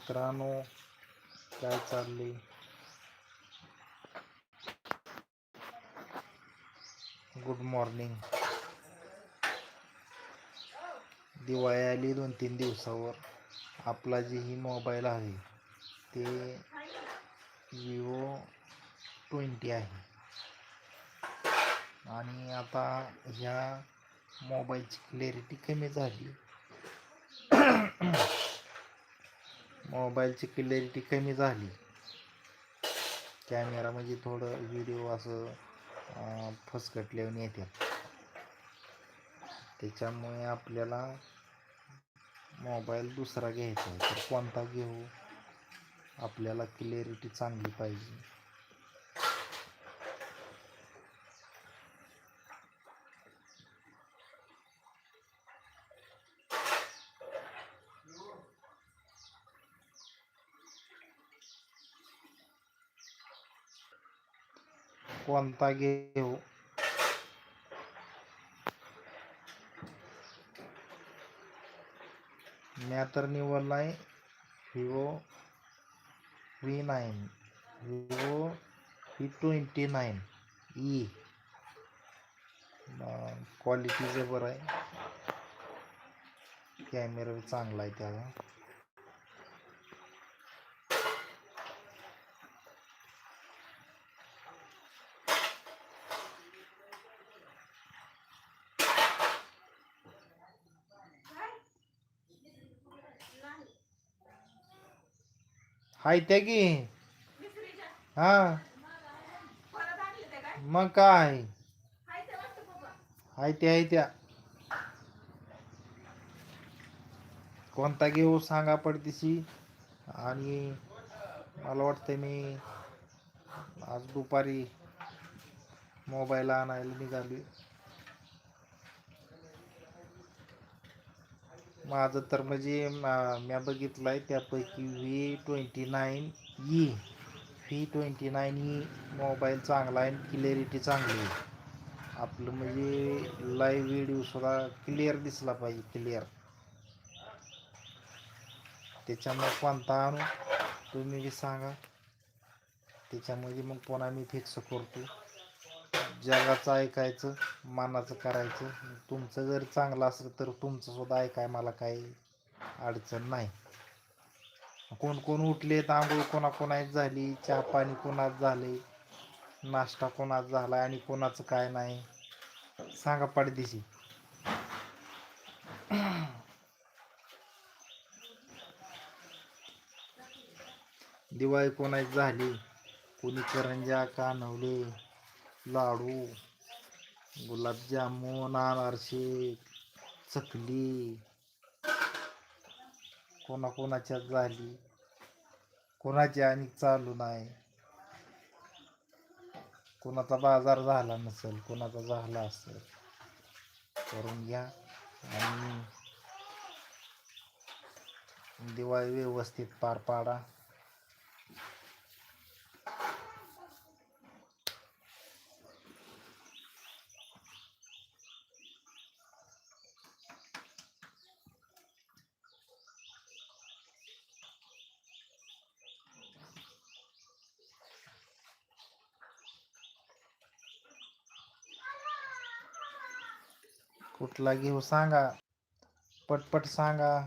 मित्रांनो काय चालले गुड मॉर्निंग दिवाळी आली दोन तीन दिवसावर. आपला जे ही मोबाईल आहे ते विवो ट्वेंटी आहे. आणि आता ह्या मोबाईलची क्लॅरिटी कमी झाली. मोबाईलची क्लॅरिटी कमी झाली. कॅमेरा म्हणजे थोडं व्हिडिओ असं फसकट फसकटल्यावर येतात त्याच्यामुळे आपल्याला मोबाईल दुसरा घ्यायचा आहे. तर कोणता घेऊ? आपल्याला क्लिअरिटी चांगली पाहिजे. कोणता घेऊ? मी तर निवडलाय Vivo V nine Vivo V twenty nine E quality जबर आहे. कॅमेरा चांगला आहे त्याला हाय त्या की. हा. मग काय? हाय त्या हाय त्या. कोणता घेऊ सांगा पडतीशी आणि मला वाटतं मी आज दुपारी मोबाईल आणायला निघाली माझं तर म्हणजे मी बघितलं आहे त्यापैकी V twenty nine E V twenty nine E mobile चांगला आहे क्लिअरिटी चांगली आहे. आपलं म्हणजे लाईव्ह व्हिडिओसुद्धा क्लिअर दिसला पाहिजे क्लिअर त्याच्यामुळे कोणता आणू? तुम्ही बी सांगा. त्याच्यामध्ये मग पुन्हा मी फिक्स करतो. जगाचं ऐकायचं मनाचं करायचं. तुमचं जर चांगलं असलं तर तुमचं सुद्धा ऐकाय मला काही अडचण नाही. कोण कोण उठले आंघोळ कोणाकोणाच झाली चहा पाणी कोणाच झाले नाश्ता कोणाच झाला आणि कोणाचं काय नाही सांगा पडदिशी. दिवाळी कोणाची झाली? कोणी करंजा कानवले लाडू गुलाबजामुन अनारसे चकली कोणाकोणाच्यात झाली कोणाची आणि चालू नाही. कोणाचा बाजार झाला नसेल कोणाचा झाला असेल करून घ्या आणि दिवाळी व्यवस्थित पार पाडा. कुठला घेऊ सांगा. पटपट सांगा.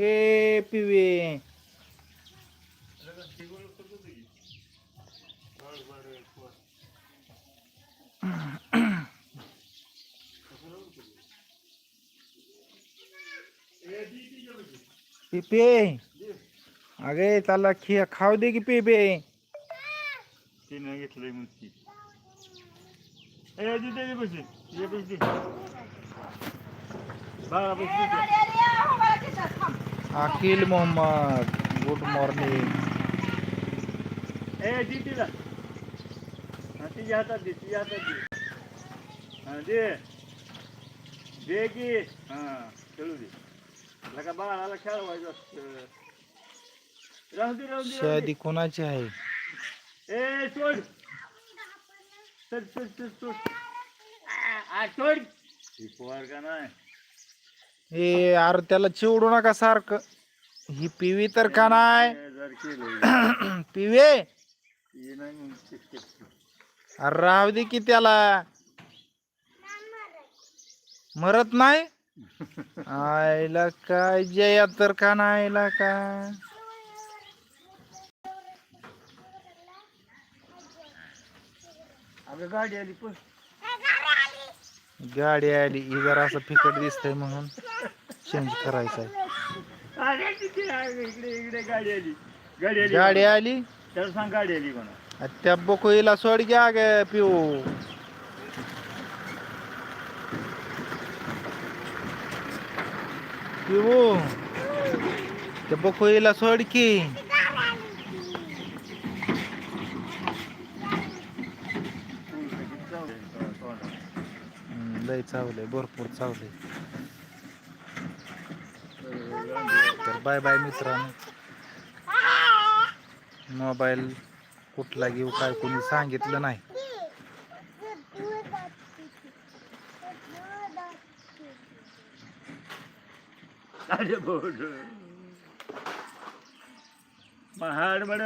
ए पिवे. पिपे. अगे त्याला खिया खाऊ दे की पिपे. तिनं घेतलंय मग ती. ए ये ये तिथे. अखिल मोहम्मद गुड मॉर्निंग ए दे तिला तिच्या हातात दे तिच्या हातात दे. दे. की. हा खेळू दे. लका बाळाला खेळवायचं असतं. राहू दे राहू दे, शादी कोणाची आहे? ए सोड. सोड सोड सोड सोड. ही पोर का नाही. ए अरे त्याला चिवडू नका सारखं. ही पिवी तर का नाही? पिवे? हे. अरे राहू दे की त्याला. मरत नाही? आईला काय जया तर का नाही का? गाडी आली पण गाडी आली. ही जरा असं फिकट दिसतंय म्हणून. चेंज करायचं आहे? गाडी आली. त्याला सांग गाडी आली म्हणा. त्या बकोईला सोड घ्या ग पिऊ. पिऊ. त्या बकोईला सोड की. लय चावलंय भरपूर चावलंय. तर बाय बाय मित्रांनो. मोबाईल कुठला घेऊ काय कोणी सांगितलं नाही. अरे बोल. महाड म्हण.